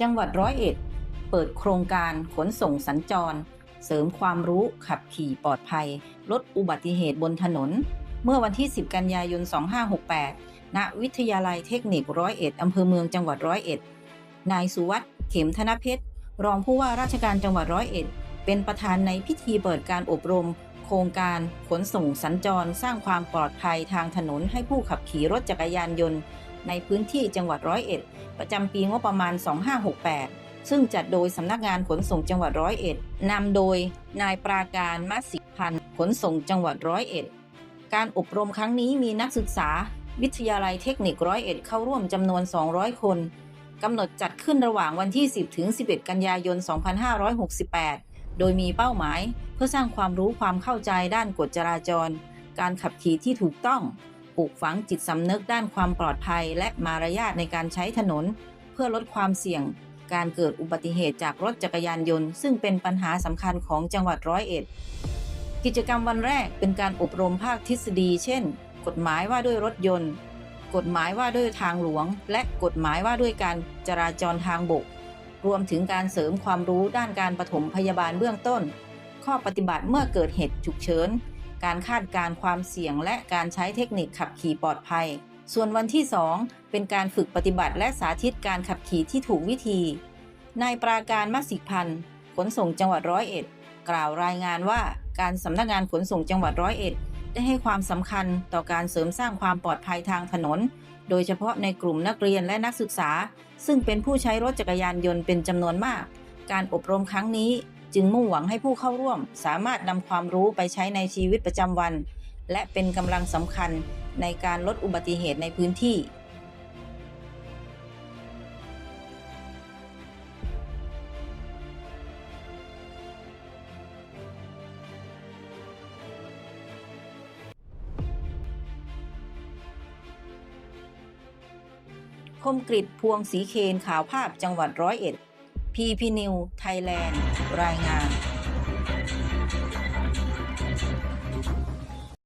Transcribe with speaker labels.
Speaker 1: จังหวัดร้อยเอ็ด เปิดโครงการขนส่งสัญจร เสริมความรู้ขับขี่ปลอดภัย ลดอุบัติเหตุบนถนน เมื่อวันที่ 10 กันยายน 2568 ณ วิทยาลัยเทคนิคร้อยเอ็ดอำเภอเมืองจังหวัดร้อยเอ็ด นายสุวัสด์เข็มธนเพชร รองผู้ว่าราชการจังหวัดร้อยเอ็ด เป็นประธานในพิธีเปิดการอบรม โครงการขนส่งสัญจร สร้างความปลอดภัยทางถนนให้ผู้ขับขี่รถจักรยานยนต์ ในพื้นที่จังหวัดร้อยเอ็ดประจำปีงบประมาณ 2568 ซึ่งจัดโดยสำนักงานขนส่งจังหวัดร้อยเอ็ดนำโดยนายปราการมัสิพันธ์ขนส่งจังหวัดร้อยเอ็ดการอบรมครั้งนี้มีนักศึกษา วิทยาลัยเทคนิคร้อยเอ็ดเข้าร่วมจำนวน 200 คนกำหนดจัดขึ้นระหว่างวันที่ 10 ถึง 11 กันยายน 2568 โดยมีเป้าหมาย เพื่อสร้างความรู้ความเข้าใจด้านกฎจราจร การขับขี่ที่ถูกต้อง ปลูกฝังจิตสำนึกด้านความปลอดภัย และมารยาทในการใช้ถนน เพื่อลดความเสี่ยง การเกิดอุบัติเหตุจากรถจักรยานยนต์ ซึ่งเป็นปัญหาสำคัญของจังหวัดร้อยเอ็ด กิจกรรมวันแรกเป็นการอบรมภาคทฤษฎี เช่น กฎหมายว่าด้วยรถยนต์ กฎหมายว่าด้วยทางหลวง และกฎหมายว่าด้วยการจราจรทางบก รวมถึงการเสริมความรู้ด้านการปฐมพยาบาลเบื้องต้น ข้อปฏิบัติเมื่อเกิดเหตุฉุกเฉิน การคาดการความเสี่ยง และการใช้เทคนิคขับขี่ปลอดภัย ส่วนวันที่ 2 เป็นการฝึกปฏิบัติและสาธิตการขับขี่ที่ถูกวิธี นายปราการมัสิกพันธ์ขนส่งจังหวัดร้อยเอ็ด กล่าวรายงานว่าการสำนักงานขนส่งจังหวัดร้อยเอ็ดได้ให้ความสำคัญต่อการเสริมสร้างความปลอดภัยทางถนน โดยเฉพาะในกลุ่มนักเรียนและนักศึกษา ซึ่งเป็นผู้ใช้รถจักรยานยนต์เป็นจำนวนมาก การอบรมครั้งนี้ จึงมุ่งหวังให้ผู้เข้าร่วม สามารถนำความรู้ไปใช้ในชีวิตประจำวัน และเป็นกำลังสำคัญในการลดอุบัติเหตุในพื้นที่ คมกริตพวงสีเคนข่าวภาพจังหวัดร้อยเอ็ด พีพีนิวไทยแลนด์รายงาน